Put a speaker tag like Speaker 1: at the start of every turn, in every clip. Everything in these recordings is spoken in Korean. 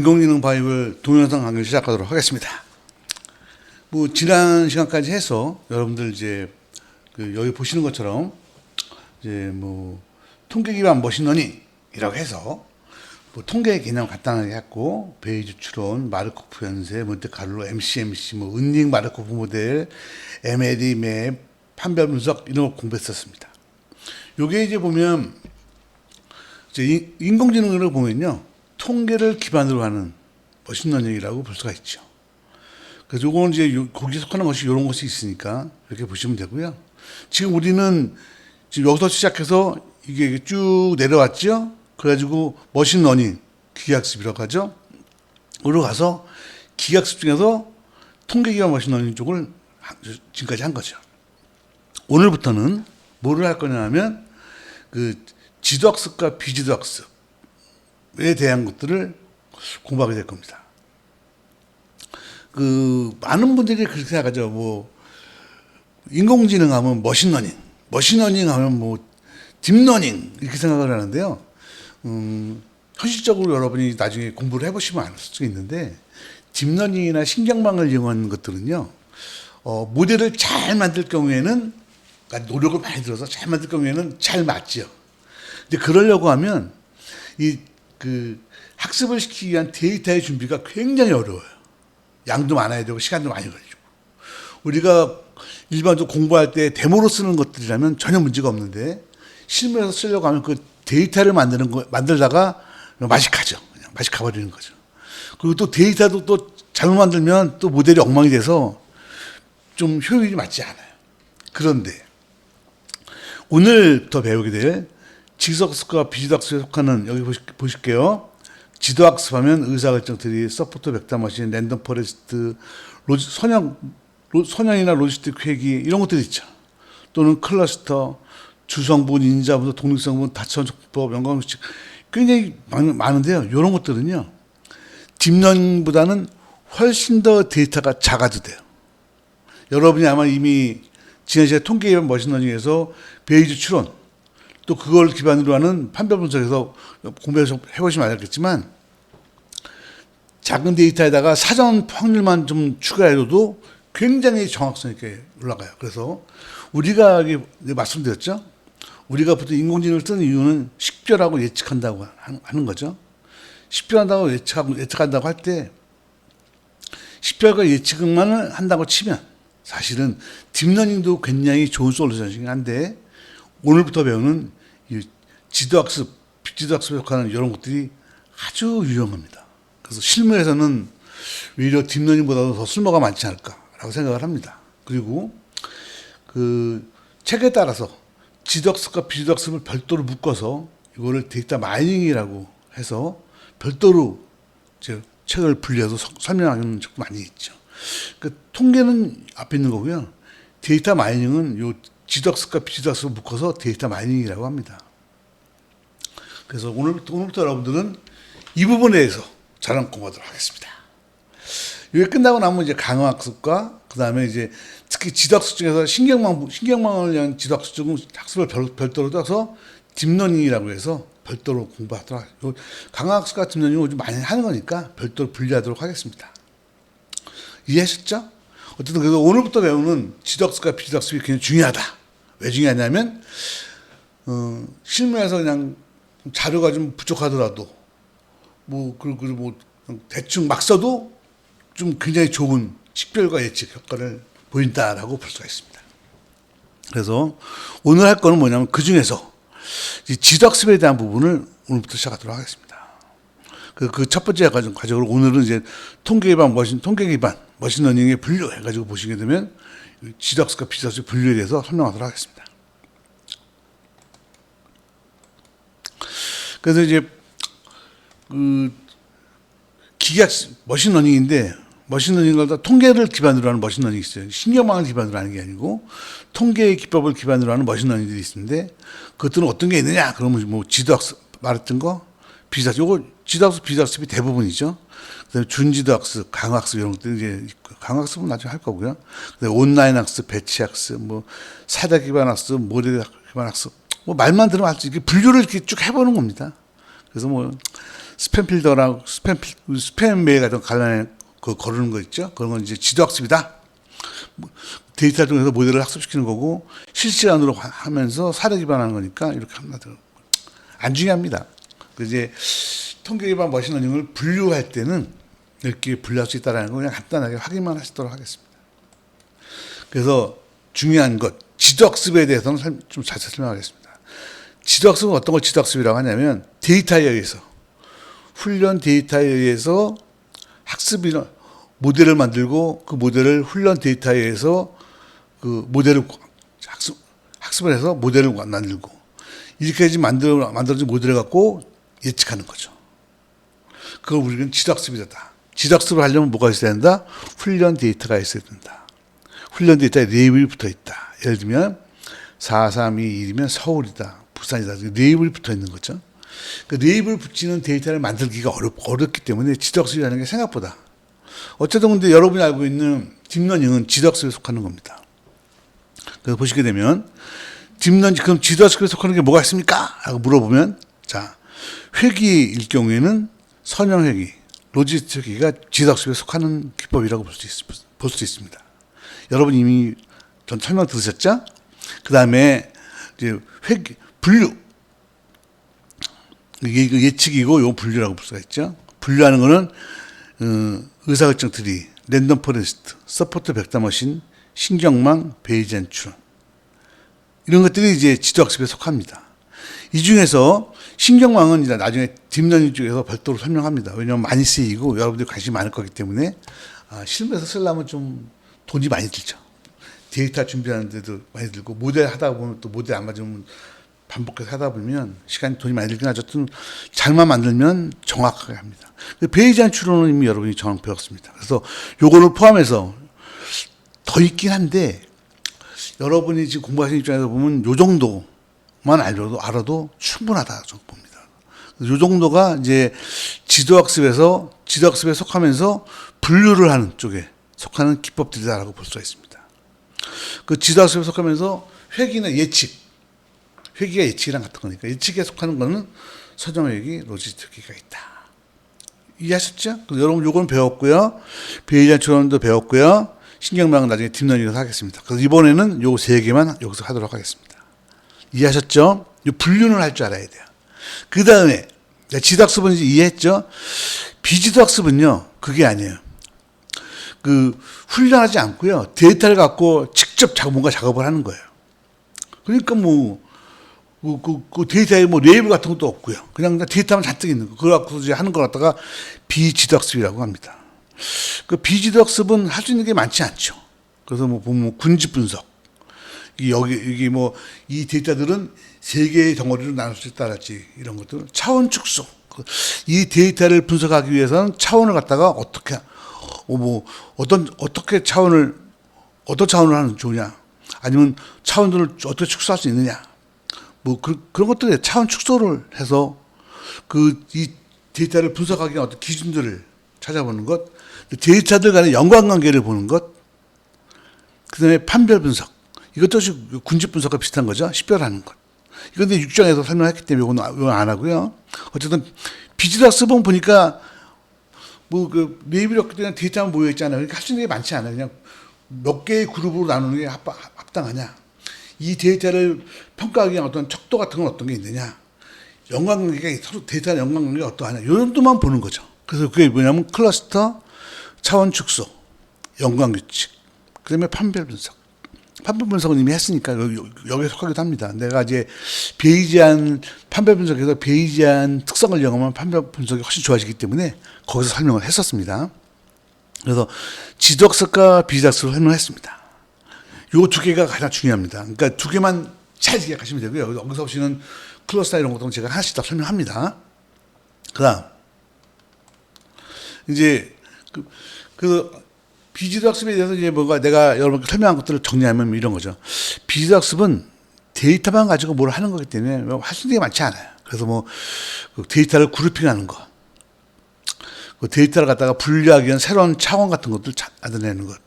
Speaker 1: 인공지능 바이블 동영상 강의를 시작하도록 하겠습니다. 뭐 지난 시간까지 해서 여러분들 이제 그 여기 보시는 것처럼 이제 뭐 통계 기반 머신러닝이라고 해서 뭐 통계 개념 간단하게 했고 베이지 추론, 마르코프 연세, 몬테카를로, MCMC, 뭐 은닉 마르코프 모델, MLE 맵, 판별 분석 이런 거 공부했었습니다. 요게 이제 보면 이제 인- 인공지능을 보면요 통계를 기반으로 하는 머신러닝이라고 볼 수가 있죠. 그래서 요거는 이제 요- 거기에 속하는 것이 이런 것이 있으니까 이렇게 보시면 되고요. 지금 우리는 지금 여기서 시작해서 이게 쭉 내려왔죠. 그래가지고 머신 러닝 기계학습이라고 하죠. 으로 가서 기계학습 중에서 통계 기반 머신 러닝 쪽을 하- 지금까지 한 거죠. 오늘부터는 뭐를 할 거냐 하면 그 지도학습과 비지도학습에 대한 것들을 공부하게 될 겁니다. 그 많은 분들이 그렇게 생각하죠. 뭐 인공지능 하면 머신러닝, 머신러닝 하면 뭐 딥러닝 이렇게 생각을 하는데요. 음, 현실적으로 여러분이 나중에 공부를 해보시면 알 수 있는데 딥러닝이나 신경망을 이용한 것들은요. 어, 모델을 잘 만들 경우에는 그러니까 노력을 많이 들어서 잘 만들 경우에는 잘 맞죠. 근데 그러려고 하면 이 그 학습을 시키기 위한 데이터의 준비가 굉장히 어려워요. 양도 많아야 되고 시간도 많이 걸리고. 우리가 일반적으로 공부할 때 데모로 쓰는 것들이라면 전혀 문제가 없는데 실무에서 쓰려고 하면 그 데이터를 만드는 거 만들다가 맛이 가죠. 그냥 맛이 가버리는 거죠. 그리고 또 데이터도 또 잘못 만들면 또 모델이 엉망이 돼서 좀 효율이 맞지 않아요. 그런데 오늘부터 배우게 될 지도학습과 비지도학습에 속하는 여기 보실, 보실게요. 지도학습하면 의사결정 트리, 서포트 벡터 머신, 랜덤 포레스트, 로지, 선형, 로, 선형이나 로지스틱 회기 이런 것들이 있죠. 또는 클러스터, 주성분, 인자분, 독립성분, 다천적법, 연관식 굉장히 많, 많은데요. 이런 것들은요. 딥러닝보다는 훨씬 더 데이터가 작아도 돼요. 여러분이 아마 이미 지난 시간에 통계 기반 머신러닝에서 베이지 추론 또 그걸 기반으로 하는 판별 분석에서 공부해서 해보시면 알겠지만 작은 데이터에다가 사전 확률만 좀 추가해도 굉장히 정확성 있게 올라가요. 그래서 우리가 말씀드렸죠. 우리가 보통 인공지능을 쓰는 이유는 식별하고 예측한다고 하는- 거죠. 식별한다고 예측하고 예측한다고 할 때 식별과 예측만 한다고 치면 사실은 딥러닝도 굉장히 좋은 솔루션이긴 한데 오늘부터 배우는 이 지도학습, 지도학습에 속하는 이런 것들이 아주 유용합니다. 그래서 실무에서는 오히려 딥러닝보다도 더 쓸모가 많지 않을까라고 생각을 합니다. 그리고 그 책에 따라서 지도학습과 비지도학습을 별도로 묶어서 이거를 데이터 마이닝이라고 해서 별도로 이제 책을 분리해서 서- 설명하는 책도 많이 있죠. 그 통계는 앞에 있는 거고요. 데이터 마이닝은 요 지도학습과 비지도학습을 묶어서 데이터 마이닝이라고 합니다. 그래서 오늘부터, 오늘부터 여러분들은 이 부분에 대해서 자랑 공부하도록 하겠습니다. 이게 끝나고 나면 이제 강화학습과 그 다음에 이제 특히 지도학습 중에서 신경망, 신경망을 위한 지도학습 중 학습을 별, 별도로 떠서 딥러닝이라고 해서 별도로 공부하도록. 강화학습과 딥러닝을 요즘 많이 하는 거니까 별도로 분리하도록 하겠습니다. 이해하셨죠? 어쨌든 그래서 오늘부터 배우는 지도학습과 비지도학습이 굉장히 중요하다. 왜 중요하냐면 어, 실무에서 그냥 자료가 좀 부족하더라도 뭐 그리고 뭐 대충 막 써도 좀 굉장히 좋은 식별과 예측 효과를 보인다라고 볼 수가 있습니다. 그래서 오늘 할 거는 뭐냐면 그 중에서 지도학습에 대한 부분을 오늘부터 시작하도록 하겠습니다. 그첫 번째 과정, 과정으로 오늘은 이제 통계 기반 머신, 통계 기반 머신러닝에 분류해가지고 보시게 되면 지도학습과 비지학습 분류에 대해서 설명하도록 하겠습니다. 그래서 이제 그 기계학습 머신러닝인데 머신러닝을 다 통계를 기반으로 하는 머신러닝이 있어요. 신경망을 기반으로 하는 게 아니고 통계의 기법을 기반으로 하는 머신러닝들이 있는데 그것들은 어떤 게 있느냐? 그러면 뭐 지도학습 말했던 거 비지학습 요거 지도학습 비지학습이 대부분이죠. 그다음에 준지도학습, 강학습 이런 것들 이제 강학습은 나중에 할 거고요. 그다음에 온라인 학습, 배치 학습, 뭐 사대 기반 학습, 모델 기반 학습 뭐 말만 들으면 알수 이게 분류를 이렇게 쭉 해보는 겁니다. 그래서 뭐 스팸 필더랑 스팸 필- 스팸 메일 같은 거 갈라내 그 거르는 거 있죠. 그런 건 이제 지도 학습이다. 뭐 데이터 통해서 모델을 학습시키는 거고 실시간으로 하- 하면서 사례 기반하는 거니까 이렇게 합니다. 안 중요합니다. 그 이제 통계 기반 머신러닝을 분류할 때는 이렇게 분류할 수 있다라는 거 그냥 간단하게 확인만 하시도록 하겠습니다. 그래서 중요한 것 지도 학습에 대해서는 설- 좀 자세히 설명하겠습니다. 지도학습은 어떤 걸 지도학습이라고 하냐면 데이터에 의해서 훈련 데이터에 의해서 학습이 모델을 만들고 그 모델을 훈련 데이터에 의해서 그 모델을 학습 학습을 해서 모델을 만들고 이렇게 해서 만들어 만들어진 모델을 갖고 예측하는 거죠. 그걸 우리는 지도학습이다. 지도학습을 하려면 뭐가 있어야 된다? 훈련 데이터가 있어야 된다. 훈련 데이터에 레이블이 붙어 있다. 예를 들면 4321이면 서울이다. 부산이다. 레이블이 붙어 있는 거죠. 그 레이블 붙이는 데이터를 만들기가 어렵, 어렵기 때문에 지도학습이라는 게 생각보다 어쨌든 근데 여러분이 알고 있는 딥러닝은 지도학습에 속하는 겁니다. 그래서 보시게 되면 딥러닝 그럼 지도학습에 속하는 게 뭐가 있습니까? 라고 물어보면 자 회기일 경우에는 선형 회기, 로지스틱 회기가 지도학습에 속하는 기법이라고 볼 수 있습니다. 여러분 이미 전 설명 들으셨죠? 그 다음에 이제 회기 분류 이게 예측이고 요 분류라고 볼 수가 있죠. 분류하는 거는 어, 의사결정 트리, 랜덤 포레스트, 서포트 벡터 머신, 신경망, 베이지안 추론 이런 것들이 이제 지도학습에 속합니다. 이 중에서 신경망은 이제 나중에 딥러닝 쪽에서 별도로 설명합니다. 왜냐하면 많이 쓰이고 여러분들이 관심이 많을 거기 때문에 아, 실무에서 쓰려면 좀 돈이 많이 들죠. 데이터 준비하는데도 많이 들고 모델 하다 보면 또 모델 안 맞으면 반복해서 하다 보면 시간이 돈이 많이 들긴 하죠. 어쨌든 잘만 만들면 정확하게 합니다. 그 베이지안 추론은 이미 여러분이 정확 배웠습니다. 그래서 요거를 포함해서 더 있긴 한데 여러분이 지금 공부하시는 입장에서 보면 요 정도만 알려도 알아도 충분하다 저는 봅니다. 요 정도가 이제 지도학습에서 지도학습에 속하면서 분류를 하는 쪽에 속하는 기법들이다라고 볼 수가 있습니다. 그 지도학습에 속하면서 회기나 예측 회기가 예측이랑 같은 거니까 예측에 속하는 거는 서정회기, 로지스틱회기가 있다. 이해하셨죠? 여러분 요건 배웠고요. 베이지안 추론도 배웠고요. 신경망은 나중에 딥러닝에서 하겠습니다. 그래서 이번에는 요 세 개만 여기서 하도록 하겠습니다. 이해하셨죠? 요 분류는 할 줄 알아야 돼요. 그 다음에 지도학습은 이제 이해했죠? 비지도학습은요, 그게 아니에요. 그 훈련하지 않고요, 데이터를 갖고 직접 작- 뭔가 작업을 하는 거예요. 그러니까 뭐, 그, 그, 그 데이터에 뭐 레이블 같은 것도 없고요. 그냥 데이터만 잔뜩 있는 거. 그걸 갖고 이제 하는 걸 갖다가 비지도학습이라고 합니다. 그 비지도학습은 할 수 있는 게 많지 않죠. 그래서 뭐 보면 군집 분석. 이 여기 이게 뭐이 데이터들은 세 개의 덩어리로 나눌 수 있다랄지 이런 것들 차원 축소. 그이 데이터를 분석하기 위해서는 차원을 갖다가 어떻게 어, 뭐 어떤 어떻게 차원을 어떤 차원을 하는 게 좋으냐 아니면 차원들을 어떻게 축소할 수 있느냐 뭐 그, 그런 것들에 차원 축소를 해서 그 이 데이터를 분석하기 위한 어떤 기준들을 찾아보는 것, 데이터들 간의 연관관계를 보는 것, 그 다음에 판별 분석. 이것도 좀 군집 분석과 비슷한 거죠. 식별하는 것. 이건 근데 6장에서 설명했기 때문에 이건 이건 안 하고요. 어쨌든 비즈닥스본 보니까 뭐그 네이비력 그냥 데이터만 모여 있잖아요. 그러니까 할 수 있는 게 많지 않아요. 그냥 몇 개의 그룹으로 나누는 게 합, 합당하냐. 이 데이터를 평가하기 위한 어떤 척도 같은 건 어떤 게 있느냐. 연관관계가 서로 데이터 연관관계가 어떠하냐. 이 정도만 보는 거죠. 그래서 그게 뭐냐면 클러스터, 차원 축소, 연관 규칙, 그 다음에 판별 분석. 판별 분석은 이미 했으니까 여기, 여기에 속하기도 합니다. 내가 이제 베이지안 판별 분석에서 베이지안 특성을 이용하면 판별 분석이 훨씬 좋아지기 때문에 거기서 설명을 했었습니다. 그래서 지도학습과 비지학습을 설명했습니다. 요 두 개가 가장 중요합니다. 그러니까 두 개만 잘 기억하시면 되고요. 여기서 보시는 클러스터 이런 것들은 제가 하나씩 다 설명합니다. 그 다음, 이제 그, 그 비지도 학습에 대해서 이제 뭔가 내가 여러분께 설명한 것들을 정리하면 이런 거죠. 비지도 학습은 데이터만 가지고 뭘 하는 거기 때문에 뭐할수 있는 게 많지 않아요. 그래서 뭐그 데이터를 그룹핑하는 거, 그 데이터를 갖다가 분류하기 위한 새로운 차원 같은 것들 찾아내는 것,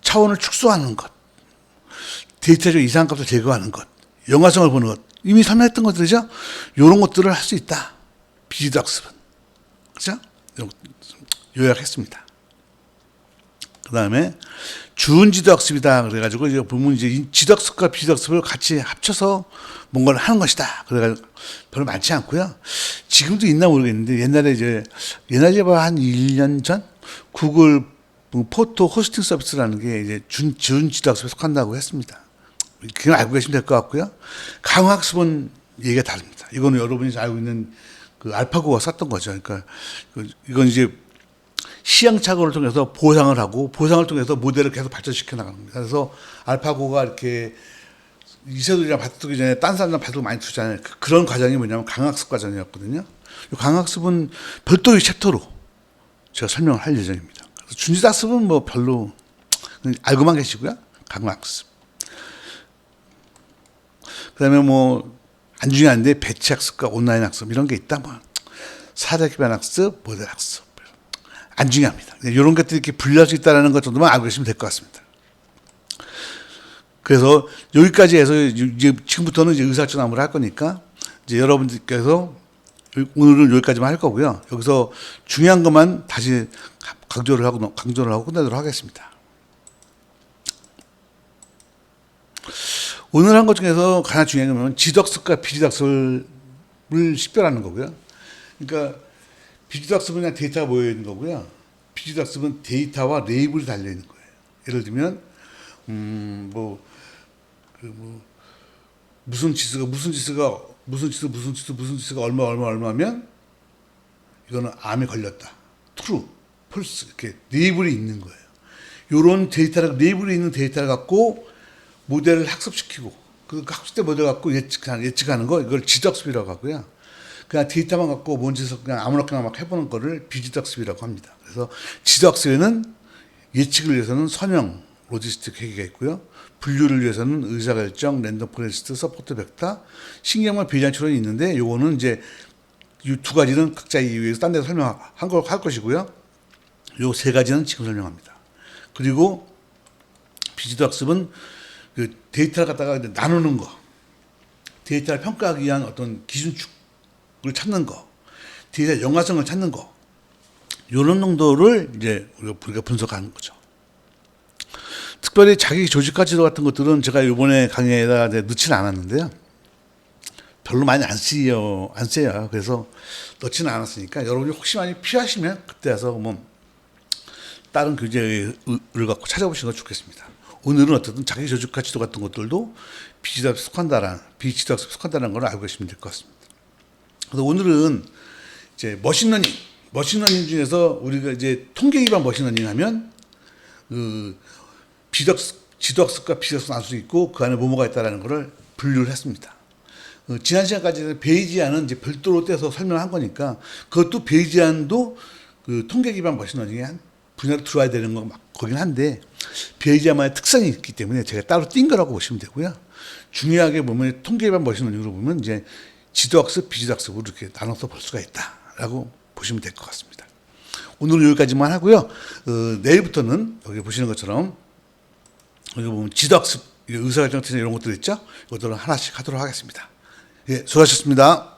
Speaker 1: 차원을 축소하는 것, 데이터적 이상값을 제거하는 것, 영화성을 보는 것, 이미 설명했던 것들이죠. 이런 것들을 할 수 있다. 비지도 학습은. 그죠? 요약했습니다. 그 다음에 주은 지도학습이다. 그래가지고 이제 보면 이제 이 지도학습과 비지도학습을 같이 합쳐서 뭔가를 하는 것이다. 그래가지고 별로 많지 않고요. 지금도 있나 모르겠는데 옛날에 이제 옛날에 한 1년 전 구글 뭐 포토 호스팅 서비스라는 게 이제 준, 준 지도학습에 속한다고 했습니다. 그냥 알고 계시면 될 것 같고요. 강학습은 얘기가 다릅니다. 이거는 여러분이 알고 있는 그 알파고가 썼던 거죠. 그러니까 그 이건 이제 시행착오를 통해서 보상을 하고 보상을 통해서 모델을 계속 발전시켜 나가는 겁니다. 그래서 알파고가 이렇게 이세돌이랑 바꾸기 전에 딴 사람이랑 바꾸고 많이 두잖아요. 그, 그런 과정이 뭐냐면 강학습 과정이었거든요. 이 강학습은 별도의 챕터로 제가 설명을 할 예정입니다. 준지학습은 뭐 별로 알고만 계시고요. 강학습. 그다음에 뭐 안 중요한데 배치 학습과 온라인 학습 이런 게 있다. 뭐 사례 기반 학습, 모델 학습 안 중요합니다. 이런 것들이 이렇게 분리할 수 있다는 것 정도만 알고 계시면 될 것 같습니다. 그래서 여기까지 해서 이제 지금부터는 이제 의사결정을 할 거니까 이제 여러분들께서 오늘은 여기까지만 할 거고요. 여기서 중요한 것만 다시 강조를 하고 강조를 하고 끝내도록 하겠습니다. 오늘 한 것 중에서 가장 중요한 건 지덕습과 비지덕습을 식별하는 거고요. 그러니까 비지덕습은 그냥 데이터가 모여 있는 거고요. 비지덕습은 데이터와 레이블이 달려 있는 거예요. 예를 들면 음뭐 그 뭐 무슨 지수가 무슨 지수가 무슨 지수 무슨 지수 무슨 지수가 얼마 얼마 얼마면 이거는 암에 걸렸다. 트루, 펄스 이렇게 레이블이 있는 거예요. 요런 데이터를 레이블이 있는 데이터를 갖고 모델을 학습시키고 그 학습된 모델 갖고 예측하는 예측하는 거 이걸 지덕습이라고 하고요. 그냥 데이터만 갖고 뭔지서 그냥 아무렇게나 막 해보는 거를 비지덕습이라고 합니다. 그래서 지덕습에는 예측을 위해서는 선형, 로지스틱 회계가 있고요. 분류를 위해서는 의사결정, 랜덤 포레스트, 서포트 벡터, 신경만 추론이 있는데 요거는 이제 이 두 가지는 각자 이유에서 딴 데서 설명한 걸 할 것이고요. 요 세 가지는 지금 설명합니다. 그리고 비지도 학습은 그 데이터를 갖다가 나누는 거, 데이터를 평가하기 위한 어떤 기준축을 찾는 거, 데이터 연관성을 찾는 거, 이런 정도를 이제 우리가 분석하는 거죠. 특별히 자기 조직가 지도 같은 것들은 제가 이번에 강의에다 넣지는 않았는데요. 별로 많이 안 쓰여, 안 써요. 그래서 넣지는 않았으니까 여러분이 혹시 많이 필요하시면 그때 와서 뭐 다른 교재를 갖고 찾아보시는 거 좋겠습니다. 오늘은 어쨌든 자기 조직가 지도 같은 것들도 비지답 속한다라는, 비지답 속한다는 걸 알고 계시면 될 것 같습니다. 그래서 오늘은 이제 머신러닝, 머신러닝 중에서 우리가 이제 통계 기반 머신러닝 하면 그 비덕 지도학습과 비덕습 나눌 수 있고 그 안에 뭐뭐가 있다라는 것을 분류를 했습니다. 어, 지난 시간까지 베이지안은 이제 별도로 떼서 설명한 거니까 그것도 베이지안도 그 통계 기반 머신러닝의 한 분야로 들어와야 되는 거 막 거긴 한데 베이지안만의 특성이 있기 때문에 제가 따로 띈 거라고 보시면 되고요. 중요하게 보면 통계 기반 머신러닝으로 보면 이제 지도학습, 비지도학습으로 이렇게 나눠서 볼 수가 있다라고 보시면 될 것 같습니다. 오늘은 여기까지만 하고요. 어, 내일부터는 여기 보시는 것처럼 여기 보면 지도학습, 의사결정 이런 것들 있죠? 이것들을 하나씩 하도록 하겠습니다. 예, 수고하셨습니다.